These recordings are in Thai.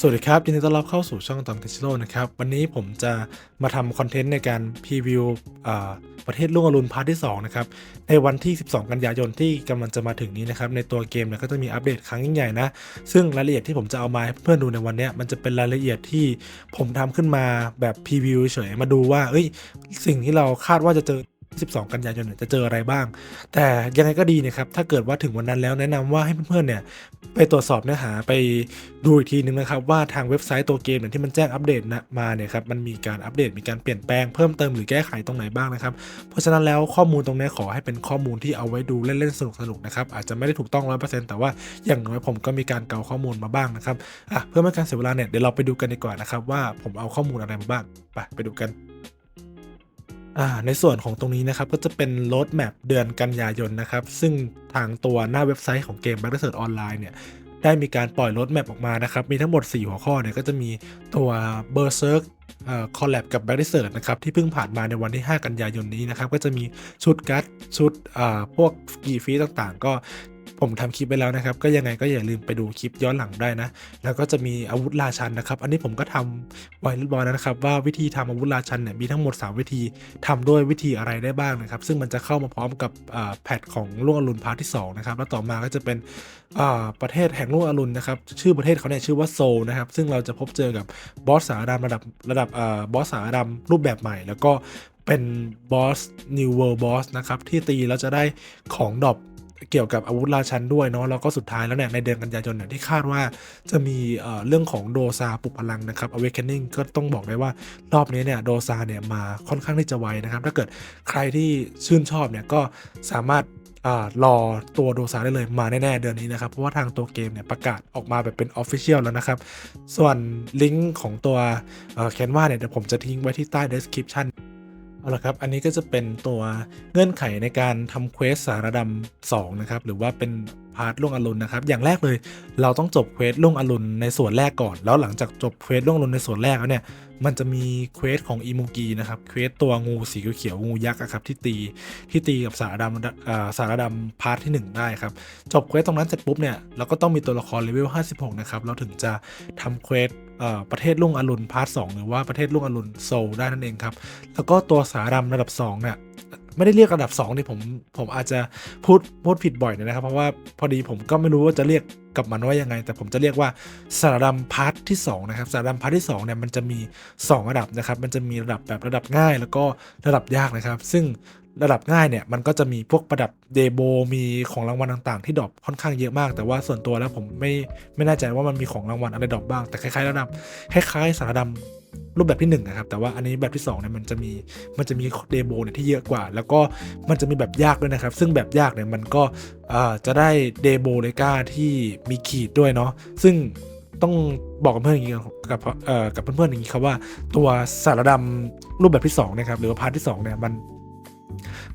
สวัสดีครับ ยินดีต้อนรับเข้าสู่ช่องตองติชิโร่นะครับ วันนี้ผมจะมาทำคอนเทนต์ในการพรีวิวประเทศลุ่งอรุณพาร์ทที่ 2 นะครับ ในวันที่ 12 กันยายนที่กำลังจะมาถึงนี้นะครับ ในตัวเกมเนี่ยก็จะมีอัปเดตครั้งยิ่งใหญ่นะ ซึ่งรายละเอียดที่ผมจะเอามาให้เพื่อนดูในวันนี้มันจะเป็นรายละเอียดที่ผมทำขึ้นมาแบบพรีวิวเฉยมาดูว่าเอ้ยสิ่งที่เราคาดว่าจะเจอ 12 กันยายนจะเจออะไรบ้าง แต่ยังไงก็ดีนะครับ ถ้าเกิดว่าถึงวันนั้นแล้วแนะนำว่าให้เพื่อนๆเนี่ยไปตรวจสอบเนื้อหาไปดูอีกทีนึงนะครับ ว่าทางเว็บไซต์ตัวเกมเนี่ยที่มันแจ้งอัปเดตนะมาเนี่ยครับมันมีการอัปเดตมีการเปลี่ยนแปลงเพิ่มเติมหรือแก้ไขตรงไหนบ้างนะครับ เพราะฉะนั้นแล้วข้อมูลตรงนี้ขอให้เป็นข้อมูลที่เอาไว้ดูเล่นๆสนุกๆนะครับอาจจะไม่ได้ถูกต้องร้อยเปอร์เซ็นต์แต่ว่าอย่างน้อยผมก็มีการเกาข้อมูลมาบ้างนะครับอะเพื่อไม่ให้การเสียเวลาเนี่ยเดี๋ยวเราไปดูกันดีกว่านะครับว่าผมเอาข้อมูลอะไรมาบ้างไปไปดูกัน ในส่วนของตรงนี้นะครับก็จะเป็นโ a ดแมปเดือนกันยายนนะครับ ซึ่งทางตัวหน้าเว็บไซต์ของเกม b a t t l e s e a r c h Online เนี่ยได้มีการปล่อยโ a ดแมปออกมานะครับ มีทั้งหมด 4 หัวข้อเนี่ยก็จะมีตัว Berserk เอ่อคอลแลบกับ b a t t l e s e a r c h นะครับ ที่เพิ่งผ่านมาในวันที่ 5 กันยายนนี้นะครับ ก็จะมีชุดกัดชุดอ่าพวกกีฟีต่างๆ ก็ ผมทำคลิปไปแล้วนะครับ ก็ยังไงก็อย่าลืมไปดูคลิปย้อนหลังได้นะ แล้วก็จะมีอาวุธราชันนะครับ อันนี้ผมก็ทำไว้เรียบร้อยแล้วนะครับ ว่าวิธีทำอาวุธราชันเนี่ยมีทั้งหมด 3 วิธีทำด้วยวิธีอะไรได้บ้างนะครับ ซึ่งมันจะเข้ามาพร้อมกับแพทของล่วงอรุณพาร์ทที่2นะครับ แล้วต่อมาก็จะเป็นประเทศแห่งล่วงอรุณนะครับ ชื่อประเทศเขาเนี่ยชื่อว่าโซลนะครับ ซึ่งเราจะพบเจอกับบอสสารดำระดับระดับอบอสสารดำรูปแบบใหม่ แล้วก็เป็นบอส New World Boss นะครับ ที่ตีแล้วจะได้ของดรอป เกี่ยวกับอาวุธราชันด้วยเนาะแล้วก็สุดท้ายแล้วเนี่ยในเดือนกันยายนเนี่ยที่คาดว่าจะมีเรื่องของโดซาปลุกพลังนะครับ Awakening ก็ต้องบอกได้ว่ารอบนี้เนี่ยโดซาเนี่ยมาค่อนข้างที่จะไวนะครับ ถ้าเกิดใครที่ชื่นชอบเนี่ยก็สามารถรอตัวโดซาได้เลยมาแน่ ๆ เดือนนี้นะครับ เพราะว่าทางตัวเกมเนี่ยประกาศออกมาแบบเป็น Official แล้วนะครับ ส่วนลิงก์ของตัวแคนวาเนี่ยเดี๋ยวผมจะทิ้งไว้ที่ใต้ description เอาละครับ อันนี้ก็จะเป็นตัวเงื่อนไขในการทำเควสสารดำ2นะครับ หรือว่าเป็นพาร์ทล่วงอรุณนะครับ อย่างแรกเลย เราต้องจบเควสล่วงอรุณในส่วนแรกก่อน แล้วหลังจากจบเควสล่วงอรุณในส่วนแรกแล้วเนี่ย มันจะมีเควสของอีมูกีนะครับเควสตัวงูสีเขียวงูยักษ์อะครับที่ตีที่ตีกับสารดำสารดำพาร์ทที่ 1 ได้ครับ จบเควสตรงนั้นเสร็จปุ๊บเนี่ยเราก็ต้องมีตัวละครเลเวล56 นะครับ เราถึงจะทำเควส ประเทศลุ่งอรุณพาร์ท2หรือว่าประเทศลุ่งอรุณโซลได้นั่นเองครับ แล้วก็ตัวสารดำระดับ2เนี่ยไม่ได้เรียกระดับ2นี่ผมผมอาจจะพูดพูดผิดบ่อยนะครับ เพราะว่าพอดีผมก็ไม่รู้ว่าจะเรียกกับมันว่ายังไง แต่ผมจะเรียกว่าสารดำพาร์ทที่2นะครับสารดำพาร์ทที่2เนี่ยมันจะมี 2 ระดับนะครับ มันจะมีระดับแบบระดับง่าย แล้วก็ระดับยากนะครับ ซึ่ง ระดับง่ายเนี่ยมันก็จะมีพวกประดับเดโบมีของรางวัลต่างๆ ที่ดรอปค่อนข้างเยอะมาก แต่ว่าส่วนตัวแล้วผมไม่ไม่แน่ใจว่ามันมีของรางวัลอะไรดรอปบ้างแต่คล้ายๆระดับคล้ายๆสารดำรูปแบบที่1นะครับแต่ว่าอันนี้แบบที่2เนี่ยมันจะมีมันจะมีเดโมเนี่ยที่เยอะกว่า แล้วก็มันจะมีแบบยากด้วยนะครับ ซึ่งแบบยากเนี่ยมันก็จะได้เดโมเลกาที่มีขีดด้วยเนาะซึ่งต้องบอกกับเพื่อนอย่างนี้กับเอ่อกับเพื่อนๆอย่างนี้ครับว่าตัวสารดำรูปแบบที่2นะครับหรือว่าพาร์ทที่2เนี่ยมัน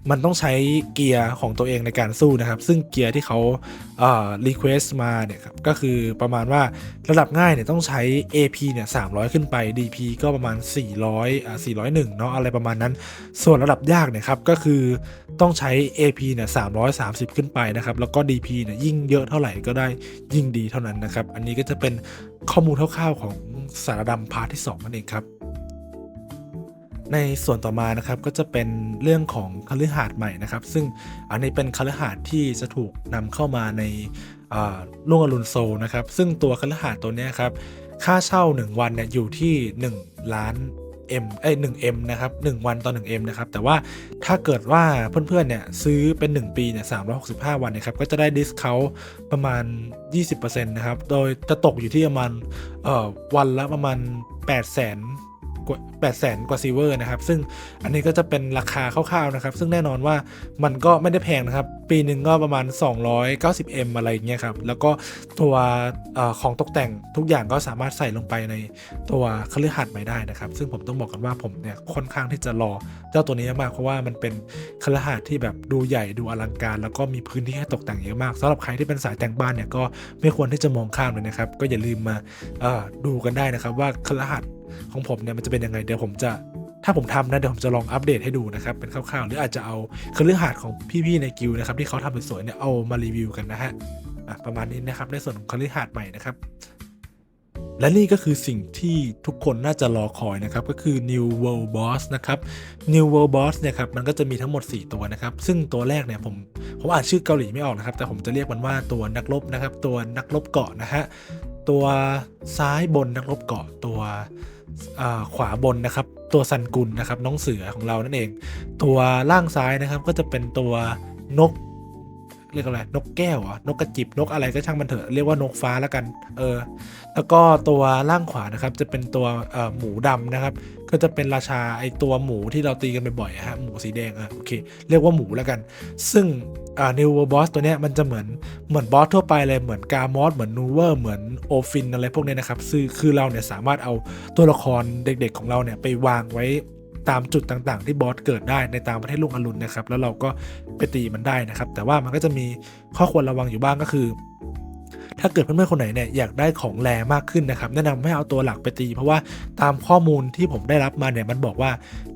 มันต้องใช้เกียร์ของตัวเองในการสู้นะครับ ซึ่งเกียร์ที่เขาเอ่อรีเควสมาเนี่ยครับก็คือประมาณว่าระดับง่ายเนี่ยต้องใช้ AP เนี่ย300 ขึ้นไป DP ก็ประมาณ 400อ่า401 เนาะอะไรประมาณนั้น ส่วนระดับยากเนี่ยครับก็คือต้องใช้ AP เนี่ย330 ขึ้นไปนะครับ แล้วก็ DP เนี่ยยิ่งเยอะเท่าไหร่ก็ได้ยิ่งดีเท่านั้นนะครับ อันนี้ก็จะเป็นข้อมูลคร่าวๆของสารดำพาร์ทที่ 2 นั่นเองครับ ในส่วนต่อมานะครับก็จะเป็นเรื่องของคฤหาสน์ใหม่นะครับ ซึ่งอันนี้เป็นคฤหาสน์ที่จะถูกนำเข้ามาในอ่าลุ่งอรุณโซนะครับ ซึ่งตัวคฤหาสน์ตัวนี้ครับค่าเช่า 1 วันเนี่ยอยู่ที่ 1 ล้าน M เอ้ย1 M นะครับ 1 วันต่อ1 M นะครับ แต่ว่าถ้าเกิดว่าเพื่อนๆ เนี่ย ซื้อเป็น 1 ปี เนี่ย 365 วันนี่ยครับ ก็จะได้ดิสเคาประมาณ 20%นะครับ โดยจะตกอยู่ที่ประมาณ เอ่อ วันละประมาณ 8 0 0 0 0 กว่า8แสนกว่าซิลเวอร์นะครับ ซึ่งอันนี้ก็จะเป็นราคาคร่าวๆนะครับ ซึ่งแน่นอนว่ามันก็ไม่ได้แพงนะครับ ปีหนึ่งก็ประมาณ 290M อะไรเงี้ยครับ แล้วก็ตัวอของตกแต่งทุกอย่างก็สามารถใส่ลงไปในตัวคฤหัสถ์ใหม่ได้นะครับ ซึ่งผมต้องบอกกันว่าผมเนี่ยค่อนข้างที่จะรอเจ้าตัวนี้มากเพราะว่ามันเป็นคฤหัสถ์ที่แบบดูใหญ่ดูอลังการ แล้วก็มีพื้นที่ให้ตกแต่งเยอะมากสำหรับใครที่เป็นสายแต่งบ้านเนี่ยก็ไม่ควรที่จะมองข้ามเลยนะครับ ก็อย่าลืมมาดูกันได้นะครับว่าคฤหัสถ์ ของผมเนี่ยมันจะเป็นยังไงเดี๋ยวผมจะถ้าผมทำนะเดี๋ยวผมจะลองอัปเดตให้ดูนะครับเป็นคร่าวๆ หรืออาจจะเอาเครื่อข่ายของพี่ๆในกิลด์นะครับที่เขาทำสวยๆเนี่ยเอามารีวิวกันนะฮะประมาณนี้นะครับในส่วนของเครื่อข่ายใหม่นะครับและนี่ก็คือสิ่งที่ทุกคนน่าจะรอคอยนะครับ ก็คือ New World Boss นะครับ New World Boss เนี่ยครับมันก็จะมีทั้งหมด 4 ตัวนะครับ ซึ่งตัวแรกเนี่ยผมผมอ่านชื่อเกาหลีไม่ออกนะครับ แต่ผมจะเรียกมันว่าตัวนักรบนะครับ ตัวนักรบเกาะนะฮะตัวซ้ายบนนักรบเกาะตัว ขวาบนนะครับ ตัวซันกุลนะครับน้องเสือของเรานั่นเอง ตัวล่างซ้ายนะครับก็จะเป็นตัวนก เรียกอะไรนกแก้วเหรอนกกระจิบนกอะไรก็ช่างมันเถอะเรียกว่านกฟ้าแล้วกันเออแล้วก็ตัวล่างขวานะครับจะเป็นตัวหมูดำนะครับก็จะเป็นราชาไอตัวหมูที่เราตีกันบ่อยๆอะฮะหมูสีแดงอะโอเคเรียกว่าหมูแล้วกัน ซึ่งอ่านิวบอสตัวเนี้ยมันจะเหมือนเหมือนบอสทั่วไปเลยเหมือนกามอสเหมือนนูเวอร์เหมือนโอฟินอะไรพวกนี้นะครับคือคือเราเนี่ยสามารถเอาตัวละครเด็กๆของเราเนี่ยไปวางไว้ ตามจุดต่างๆ ที่บอสเกิดได้ในตามประเทศลุงอรุณนะครับ แล้วเราก็ไปตีมันได้นะครับ แต่ว่ามันก็จะมีข้อควรระวังอยู่บ้างก็คือถ้าเกิดเพื่อนๆคนไหนเนี่ยอยากได้ของแรงมากขึ้นนะครับ แนะนำให้เอาตัวหลักไปตี เพราะว่าตามข้อมูลที่ผมได้รับมาเนี่ยมันบอกว่า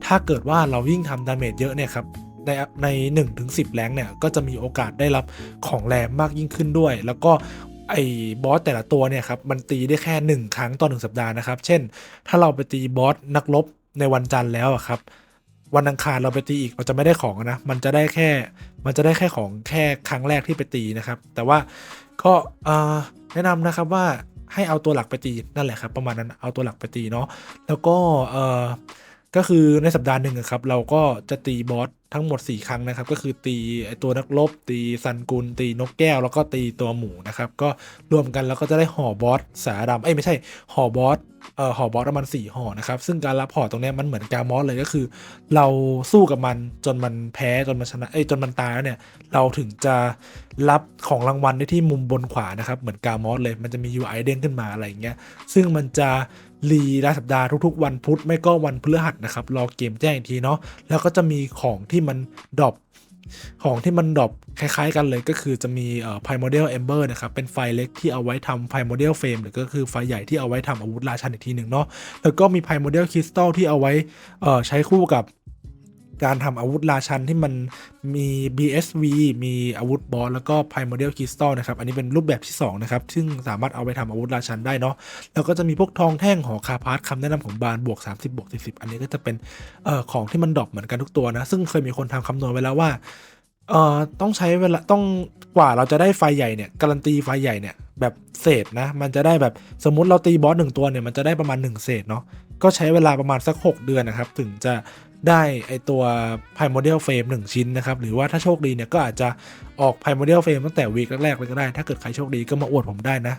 ถ้าเกิดว่าเรายิ่งทำดาเมจเยอะเนี่ยครับในใน1ถึง10แรงเนี่ยก็จะมีโอกาสได้รับของแรงมากยิ่งขึ้นด้วย แล้วก็ไอ้บอสแต่ละตัวเนี่ยครับมันตีได้แค่ 1 ครั้งต่อ1สัปดาห์นะครับ เช่น ถ้าเราไปตีบอสนักรบ ในวันจันทร์แล้วอะครับ วันอังคารเราไปตีอีกเราจะไม่ได้ของนะ มันจะได้แค่ มันจะได้แค่ของแค่ครั้งแรกที่ไปตีนะครับ แต่ว่าก็แนะนำนะครับว่าให้เอาตัวหลักไปตีนั่นแหละครับ ประมาณนั้นเอาตัวหลักไปตีเนาะแล้วก็เออก็คือในสัปดาห์หนึ่งครับ เราก็จะตีบอสทั้งหมด 4 ครั้งนะครับ ก็คือตีไอตัวนักรบตีซันกุล ตีนกแก้ว แล้วก็ตีตัวหมูนะครับ ก็รวมกันแล้วก็จะได้ห่อบอสสาดำเอ้ยไม่ใช่ห่อบอสเอ่อห่อบอสประมาณสี่ห่อนะครับ ซึ่งการรับห่อตรงนี้มันเหมือนการมอสเลยก็คือ เราสู้กับมันจนมันแพ้จนมันชนะเอ้ยจนมันตายแล้วเนี่ย เราถึงจะรับของรางวัลได้ที่มุมบนขวานะครับ เหมือนการมอสเลยมันจะมี UI เด้งขึ้นมาอะไรอย่างเงี้ยซึ่งมันจะรีรายสัปดาห์ทุกๆ วันพุธไม่ก็วันพฤหัสนะครับรอเกมแจ้งอีกทีเนาะแล้วก็จะมีของที่มันดรอป ของที่มันดรอปคล้ายๆกันเลยก็คือจะมีเอ่อ Primordial Ember นะครับ เป็นไฟเล็กที่เอาไว้ทำ Primordial Frame หรือก็คือไฟใหญ่ที่เอาไว้ทำอาวุธราชันอีกทีหนึ่งเนาะแล้วก็มี Primordial Crystal ที่เอาไว้เอ่อใช้คู่กับ การทำอาวุธราชันที่มันมี BSV มีอาวุธบอสแล้วก็ Primordial Crystal นะครับ อันนี้เป็นรูปแบบที่2นะครับ ซึ่งสามารถเอาไปทำอาวุธราชันได้เนาะ แล้วก็จะมีพวกทองแท่งหอคาพาร์ทคำแนะนำของบานบวก 30บวก40 อันนี้ก็จะเป็นเอ่อของที่มันดรอปเหมือนกันทุกตัวนะ ซึ่งเคยมีคนทำคำนวณไว้แล้วว่าเอ่อต้องใช้เวลาต้องกว่าเราจะได้ไฟใหญ่เนี่ยการันตีไฟใหญ่เนี่ยแบบเศษนะมันจะได้แบบสมมุติเราตีบอสหนึ่งตัวเนี่ยมันจะได้ประมาณ 1 เศษเนาะก็ใช้เวลาประมาณสัก 6 เดือนนะครับ ถึงจะ ได้ไอตัว Primordial Frame 1 ชิ้นนะครับ หรือว่าถ้าโชคดีเนี่ยก็อาจจะออก Primordial Frame ตั้งแต่วีคแรกๆเลยก็ได้ ถ้าเกิดใครโชคดีก็มาอวดผมได้นะ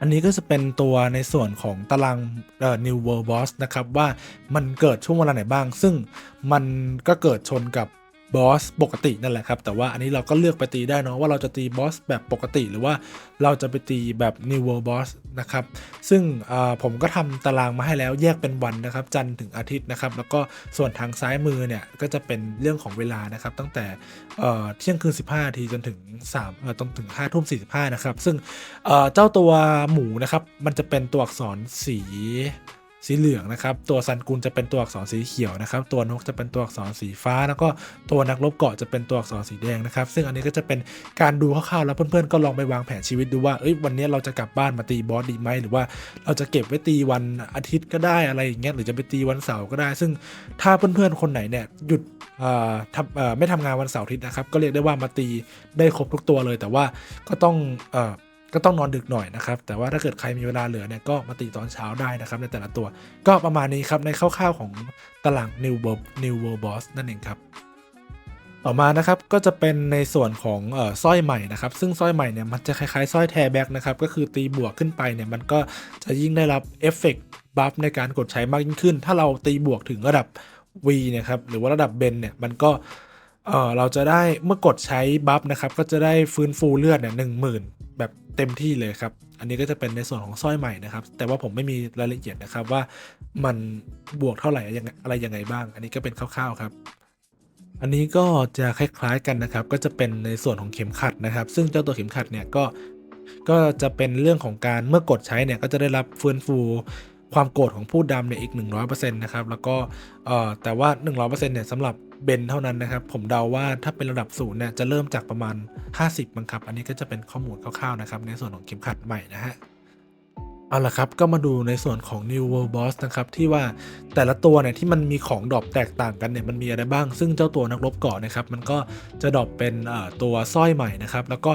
อันนี้ก็จะเป็นตัวในส่วนของตารางเอ่อ New World Boss นะครับ ว่ามันเกิดช่วงเวลาไหนบ้าง ซึ่งมันก็เกิดชนกับ บอสปกตินั่นแหละครับ แต่ว่าอันนี้เราก็เลือกไปตีได้เนาะว่าเราจะตีบอสแบบปกติ หรือว่าเราจะไปตีแบบ New World Boss นะครับ ซึ่งผมก็ทำตารางมาให้แล้วแยกเป็นวันนะครับ จันทร์ถึงอาทิตย์นะครับ แล้วก็ส่วนทางซ้ายมือเนี่ย ก็จะเป็นเรื่องของเวลานะครับ ตั้งแต่เที่ยงคืน 15นาทีจนถึง3เอ่อจนถึง5ทุ่ม45นะครับ ซึ่งเจ้าตัวหมูนะครับ มันจะเป็นตัวอักษรสี สีเหลืองนะครับ ตัวซันกุลจะเป็นตัวอักษรสีเขียวนะครับ ตัวนกจะเป็นตัวอักษรสีฟ้า แล้วก็ตัวนักรบเกาะจะเป็นตัวอักษรสีแดงนะครับ ซึ่งอันนี้ก็จะเป็นการดูคร่าวๆแล้วเพื่อนๆก็ลองไปวางแผนชีวิตดูว่าเอ้ยวันนี้เราจะกลับบ้านมาตีบอสดีไหมหรือว่าเราจะเก็บไว้ตีวันอาทิตย์ก็ได้อะไรอย่างเงี้ยหรือจะไปตีวันเสาร์ก็ได้ ซึ่งถ้าเพื่อนๆคนไหนเนี่ยหยุดทำไม่ทำงานวันเสาร์อาทิตย์นะครับก็เรียกได้ว่ามาตีได้ครบทุกตัวเลย แต่ว่าก็ต้องอ ก็ต้องนอนดึกหน่อยนะครับ แต่ว่าถ้าเกิดใครมีเวลาเหลือเนี่ยก็มาตีตอนเช้าได้นะครับ ในแต่ละตัว ก็ประมาณนี้ครับในคร่าวๆของตาราง New World New World Boss นั่นเองครับต่อมานะครับก็จะเป็นในส่วนของเอ่อสร้อยใหม่นะครับ ซึ่งสร้อยใหม่เนี่ยมันจะคล้ายๆสร้อยแทแบ็กนะครับก็คือตีบวกขึ้นไปเนี่ยมันก็จะยิ่งได้รับเอฟเฟกต์บัฟในการกดใช้มากยิ่งขึ้น ถ้าเราตีบวกถึงระดับ V นี่ยครับหรือว่าระดับเบนเนี่ยมันก็เออเราจะได้เมื่อกดใช้บัฟนะครับก็จะได้ฟื้นฟูเลือดเนี่ยหนึ่งหมื่น แบบเต็มที่เลยครับ อันนี้ก็จะเป็นในส่วนของสร้อยใหม่นะครับ แต่ว่าผมไม่มีรายละเอียดนะครับว่ามันบวกเท่าไหร่อะไรยังไงบ้าง อันนี้ก็เป็นคร่าวๆครับ อันนี้ก็จะคล้ายๆกันนะครับ ก็จะเป็นในส่วนของเข็มขัดนะครับ ซึ่งเจ้าตัวเข็มขัดเนี่ยก็ก็จะเป็นเรื่องของการเมื่อกดใช้เนี่ยก็จะได้รับฟื้นฟูความโกรธของผู้ดำเนี่ยอีก 100%นะครับ แล้วก็เอ่อแต่ว่า 100%เนี่ยสำหรับ เบนเท่านั้นนะครับ ผมเดาว่าถ้าเป็นระดับศูนย์เนี่ยจะเริ่มจากประมาณ 50 มั้งครับ อันนี้ก็จะเป็นข้อมูลคร่าวๆนะครับ ในส่วนของเข็มขัดใหม่นะฮะเอาละครับ ก็มาดูในส่วนของ New World Boss นะครับ ที่ว่าแต่ละตัวเนี่ยที่มันมีของดรอปแตกต่างกันเนี่ยมันมีอะไรบ้าง ซึ่งเจ้าตัวนักรบเกาะนะครับ มันก็จะดรอปเป็นตัวสร้อยใหม่นะครับ แล้วก็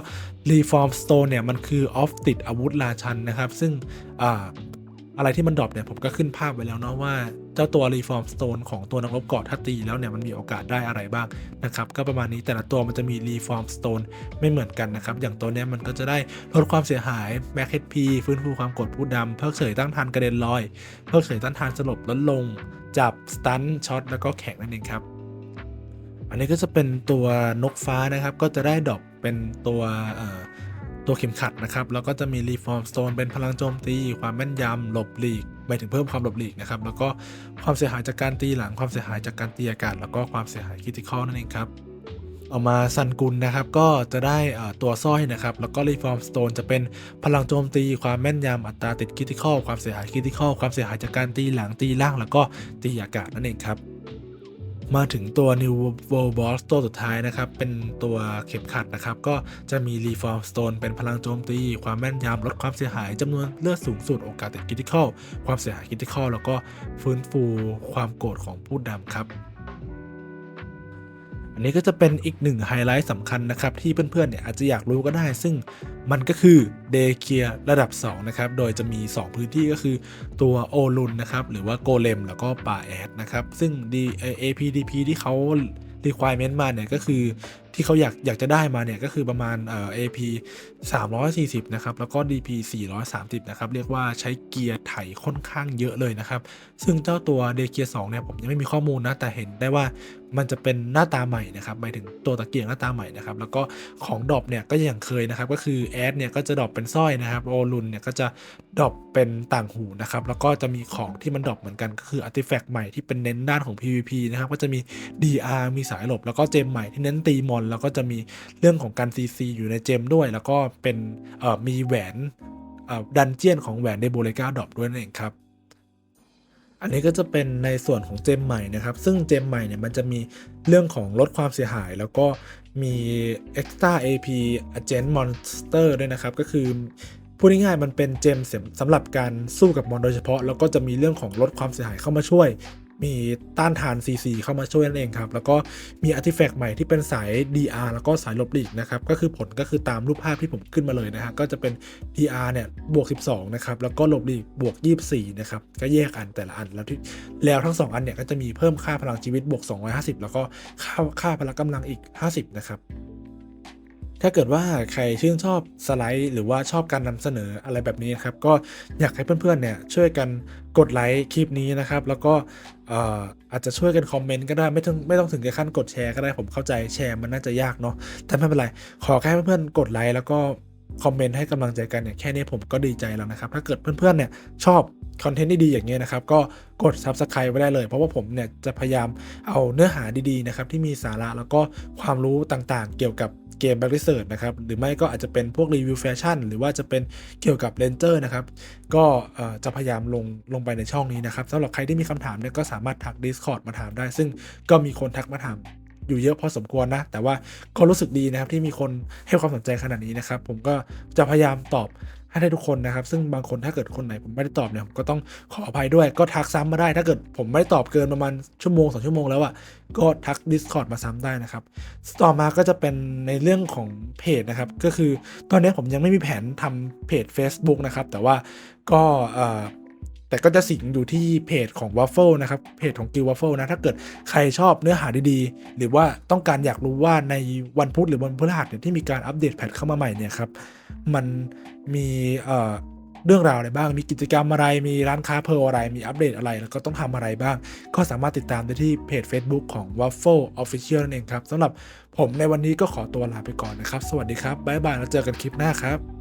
Reform Stone เนี่ยมันคือออฟติดอาวุธราชันนะครับ ซึ่ง อะไรที่มันดรอปเนี่ยผมก็ขึ้นภาพไว้แล้วเนาะว่าเจ้าตัว Reform Stone ของตัวนักรบเกาะถ้าตีแล้วเนี่ยมันมีโอกาสได้อะไรบ้างนะครับก็ประมาณนี้แต่ละตัวมันจะมี Reform Stone ไม่เหมือนกันนะครับอย่างตัวเนี้ยมันก็จะได้ลดความเสียหาย Max HP ฟื้นฟูความกดผู้ดำเพิกเฉยต้านทานกระเด็นลอยเพิกเฉยต้านทานสลบลดลง จับสตันช็อตแล้วก็แข็งนั่นเองครับอันนี้ก็จะเป็นตัวนกฟ้านะครับก็จะได้ดรอปเป็นตัวเอ่อ ตัวเข็มขัดนะครับ แล้วก็จะมี Reform Stone เป็นพลังโจมตี ความแม่นยำหลบหลีกหมายถึงเพิ่มความหลบหลีกนะครับ แล้วก็ความเสียหายจากการตีหลังความเสียหายจากการตีอากาศ แล้วก็ความเสียหายคริติคอลนั่นเองครับออกมาซันกุลนะครับก็จะได้ตัวสร้อยนะครับ แล้วก็ Reform Stone จะเป็นพลังโจมตี ความแม่นยำอัตราติดคริติคอลความเสียหายคริติคอลความเสียหายจากการตีหลังตีล่าง แล้วก็ตีอากาศนั่นเองครับ มาถึงตัว New World Boss ตัวสุดท้ายนะครับ เป็นตัวเข็มขัดนะครับ ก็จะมี Reform Stone เป็นพลังโจมตี ความแม่นยำลดความเสียหายจำนวนเลือดสูงสุดโอกาสติดคริติคอลความเสียหายคริติคอลแล้วก็ฟื้นฟูความโกรธของผู้ดำครับ นนี้ก็จะเป็นอีกหนึ่งไฮไลท์สำคัญนะครับ ที่เพื่อนๆเนี่ยอาจจะอยากรู้ก็ได้ ซึ่งมันก็คือเดเคียระดับ 2 นะครับ โดยจะมี 2 พื้นที่ก็คือตัวโอลุนนะครับ หรือว่าโกเลมแล้วก็ป่าแอดนะครับ ซึ่ง D APDP ที่เขา requirement มาเนี่ยก็คือที่เขาอยากอยากจะได้มาเนี่ยก็คือประมาณเอ่อ AP 340 นะครับ แล้วก็ DP 430 นะครับ เรียกว่าใช้เกียร์ไถค่อนข้างเยอะเลยนะครับ ซึ่งเจ้าตัวเดเกียร์2เนี่ยผมยังไม่มีข้อมูลนะ แต่เห็นได้ว่ามันจะเป็นหน้าตาใหม่นะครับหมายถึงตัวตะเกียงหน้าตาใหม่นะครับ แล้วก็ของดรอปเนี่ยก็อย่างเคยนะครับ ก็คือแอดเนี่ยก็จะดรอปเป็นสร้อยนะครับโอลุนเนี่ยก็จะดรอปเป็นต่างหูนะครับ แล้วก็จะมีของที่มันดรอปเหมือนกันก็คืออาร์ติแฟกต์ใหม่ที่เป็นเน้นด้านของ PVP นะครับ ก็จะมี DR มีสายหลบ แล้วก็เจมใหม่ที่เน้นตีมอนแล้วก็จะมีเรื่องของการ CC อยู่ในเจมด้วย แล้วก็เป็นมีแหวนดันเจียนของแหวนเดโบเลกาดอปด้วยนั่นเองครับอันนี้ก็จะเป็นในส่วนของเจมใหม่นะครับ ซึ่งเจมใหม่เนี่ยมันจะมีเรื่องของลดความเสียหาย แล้วก็มี extra AP agent monster ด้วยนะครับ ก็คือพูดง่ายๆมันเป็นเจมสำหรับการสู้กับมอนโดยเฉพาะ แล้วก็จะมีเรื่องของลดความเสียหายเข้ามาช่วย มีต้านทาน CC เข้ามาช่วยนั่นเองครับ แล้วก็มีอาร์ติแฟกต์ใหม่ที่เป็นสาย DR แล้วก็สายลบหลีกนะครับ ก็คือผลก็คือตามรูปภาพที่ผมขึ้นมาเลยนะฮะก็จะเป็น DR เนี่ยบวก 12 นะครับ แล้วก็ลบหลีกบวก 24 นะครับ ก็แยกอันแต่ละอันแล้วที่แล้วทั้ง 2 อันเนี่ยก็จะมีเพิ่มค่าพลังชีวิตบวก 250 แล้วก็ค่าค่าพลังกำลังอีก 50 นะครับ ถ้าเกิดว่าใครชื่นชอบสไลด์หรือว่าชอบการนำเสนออะไรแบบนี้นะครับ ก็อยากให้เพื่อนๆเนี่ยช่วยกันกดไลค์คลิปนี้นะครับ แล้วก็เอ่อาจจะช่วยกันคอมเมนต์ก็ได้ไม่ต้องไม่ต้องถึงกับขั้นกดแชร์ก็ได้ผมเข้าใจแชร์มันน่าจะยากเนาะแต่ไม่เป็นไร ขอแค่เพื่อนๆกดไลค์แล้วก็คอมเมนต์ให้กำลังใจกันเนี่ยแค่นี้ผมก็ดีใจแล้วนะครับ ถ้าเกิดเพื่อนๆเนี่ยชอบคอนเทนต์ดีๆอย่างเงี้ยนะครับ ก็กด Subscribe ไว้ได้เลย เพราะว่าผมเนี่ยจะพยายามเอาเนื้อหาดีๆนะครับที่มีสาระแล้วก็ความรู้ต่างๆ เกี่ยวกับ เกม Back Research นะครับหรือไม่ก็อาจจะเป็นพวกรีวิวแฟชั่นหรือว่าจะเป็นเกี่ยวกับเลนเจอร์นะครับก็จะพยายามลงลงไปในช่องนี้นะครับสำหรับใครที่มีคำถามเนี่ยก็สามารถทัก Discord มาถามได้ ซึ่งก็มีคนทักมาถามอยู่เยอะพอสมควรนะ แต่ว่าก็รู้สึกดีนะครับที่มีคนให้ความสนใจขนาดนี้นะครับ ผมก็จะพยายามตอบ ให้ได้ทุกคนนะครับ ซึ่งบางคนถ้าเกิดคนไหนผมไม่ได้ตอบเนี่ยผมก็ต้องขออภัยด้วย ก็ทักซ้ำมาได้ ถ้าเกิดผมไม่ได้ตอบเกินประมาณชั่วโมงสองชั่วโมงแล้วอะ่ะก็ทัก Discord มาซ้ำได้นะครับ ต่อมาก็จะเป็นในเรื่องของเพจนะครับ ก็คือตอนนี้ผมยังไม่มีแผนทำเพจ Facebook นะครับ แต่ว่าก็เอ่อ แต่ก็จะสิงอยู่ที่เพจของ Waffle นะครับ เพจของ Guild Waffle นะ ถ้าเกิดใครชอบเนื้อหาดีๆ หรือว่าต้องการอยากรู้ว่าในวันพุธหรือวันพฤหัสเนี่ยที่มีการอัปเดตแพทเข้ามาใหม่เนี่ยครับ มันมีเอ่อเรื่องราวอะไรบ้าง มีกิจกรรมอะไร มีร้านค้าเพลอะไร มีอัปเดตอะไร แล้วก็ต้องทำอะไรบ้าง ก็สามารถติดตามได้ที่เพจ Facebook ของ Waffle Official นั่นเองครับสำหรับผมในวันนี้ก็ขอตัวลาไปก่อนนะครับ สวัสดีครับ บ๊ายบาย แล้วเจอกันคลิปหน้าครับ